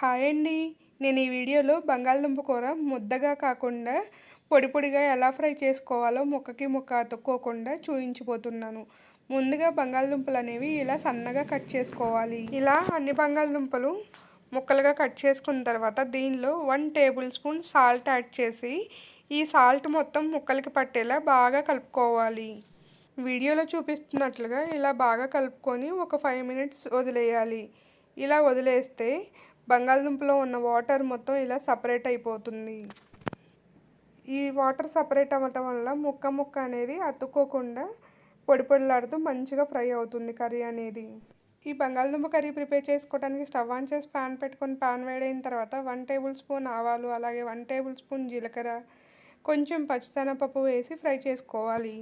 Hi అండి. నేను ఈ వీడియోలో బంగాళదుంప కూర ముద్దగా కాకుండా పొడి పొడిగా ఎలా ఫ్రై చేసుకోవాలో ముక్కకి ముక్క అతుక్కోకుండా చూయించిపోతున్నాను. ముందుగా బంగాళదుంపలు అనేవి ఇలా సన్నగా కట్ చేసుకోవాలి. ఇలా అన్ని బంగాళదుంపలు ముక్కలుగా కట్ చేసుకున్న తర్వాత దీనిలో one tablespoon salt add చేసి ఈ సాల్ట్ మొత్తం ముక్కలకి పట్టేలా బాగా కలుపుకోవాలి. వీడియోలో చూపిస్తున్నట్లుగా ఇలా బాగా కలుపుకొని ఒక ఫైవ్ మినిట్స్ వదిలేయాలి. ఇలా వదిలేస్తే బంగాళదుంపలో ఉన్న వాటర్ మొత్తం ఇలా సపరేట్ అయిపోతుంది. ఈ వాటర్ సపరేట్ అవ్వటం వల్ల ముక్క ముక్క అనేది అతుక్కోకుండా పొడి పొడిలాడుతూ మంచిగా ఫ్రై అవుతుంది కర్రీ అనేది. ఈ బంగాళదుంప కర్రీ ప్రిపేర్ చేసుకోవడానికి స్టవ్ ఆన్ చేసి ప్యాన్ పెట్టుకొని ప్యాన్ వేడైన తర్వాత వన్ టేబుల్ స్పూన్ ఆవాలు అలాగే వన్ టేబుల్ స్పూన్ జీలకర్ర కొంచెం పచ్చిశనగపప్పు వేసి ఫ్రై చేసుకోవాలి.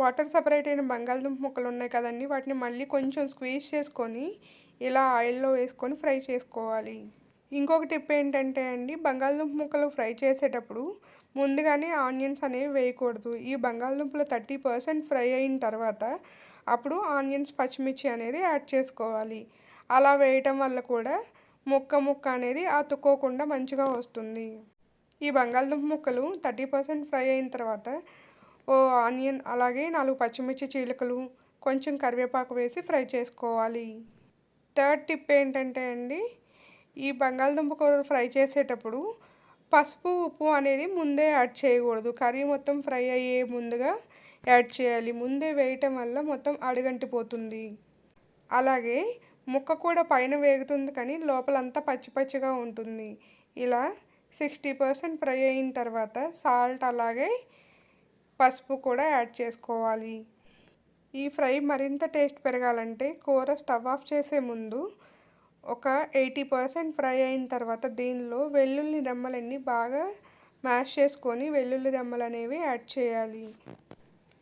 వాటర్ సపరేట్ అయిన బంగాళదుంప ముక్కలు ఉన్నాయి కదండి వాటిని మళ్ళీ కొంచెం స్క్వీజ్ చేసుకొని ఇలా ఆయిల్లో వేసుకొని ఫ్రై చేసుకోవాలి. ఇంకొక టిప్ ఏంటంటే అండి బంగాళదుంప ముక్కలు ఫ్రై చేసేటప్పుడు ముందుగానే ఆనియన్స్ అనేవి వేయకూడదు. ఈ బంగాళదుంపలు థర్టీ పర్సెంట్ ఫ్రై అయిన తర్వాత అప్పుడు ఆనియన్స్ పచ్చిమిర్చి అనేది యాడ్ చేసుకోవాలి. అలా వేయటం వల్ల కూడా ముక్క ముక్క అనేది అతుక్కోకుండా మంచిగా వస్తుంది. ఈ బంగాళదుంప ముక్కలు థర్టీ పర్సెంట్ ఫ్రై అయిన తర్వాత ఓ ఆనియన్ అలాగే నాలుగు పచ్చిమిర్చి చీలికలు కొంచెం కరివేపాకు వేసి ఫ్రై చేసుకోవాలి. థర్డ్ టిప్ ఏంటంటే అండి ఈ బంగాళదుంప కూర ఫ్రై చేసేటప్పుడు పసుపు ఉప్పు అనేది ముందే యాడ్ చేయకూడదు. కర్రీ మొత్తం ఫ్రై అయ్యే ముందుగా యాడ్ చేయాలి. ముందే వేయటం వల్ల మొత్తం అడుగంటిపోతుంది. అలాగే ముక్క కూడా పైన వేగుతుంది కానీ లోపలంతా పచ్చి పచ్చిగా ఉంటుంది. ఇలా సిక్స్టీ పర్సెంట్ ఫ్రై అయిన తర్వాత సాల్ట్ అలాగే పసుపు కూడా యాడ్ చేసుకోవాలి. ఈ ఫ్రై మరింత టేస్ట్ పెరగాలంటే కూర స్టవ్ ఆఫ్ చేసే ముందు ఒక ఎయిటీ పర్సెంట్ ఫ్రై అయిన తర్వాత దీనిలో వెల్లుల్లి రెమ్మలన్నీ బాగా మ్యాష్ చేసుకొని వెల్లుల్లి రెమ్మలు అనేవి యాడ్ చేయాలి.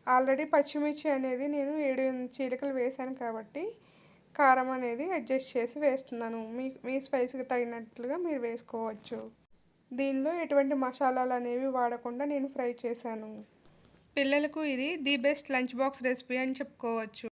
ఆల్రెడీ పచ్చిమిర్చి అనేది నేను ఏడు చీలికలు వేశాను కాబట్టి కారం అనేది అడ్జస్ట్ చేసి వేస్తున్నాను. మీ మీ స్పైస్కి తగినట్లుగా మీరు వేసుకోవచ్చు. దీనిలో ఎటువంటి మసాలాలు అనేవి వాడకుండా నేను ఫ్రై చేశాను. పిల్లలకు ఇది the best lunch box recipe అని చెప్పుకోవచ్చు.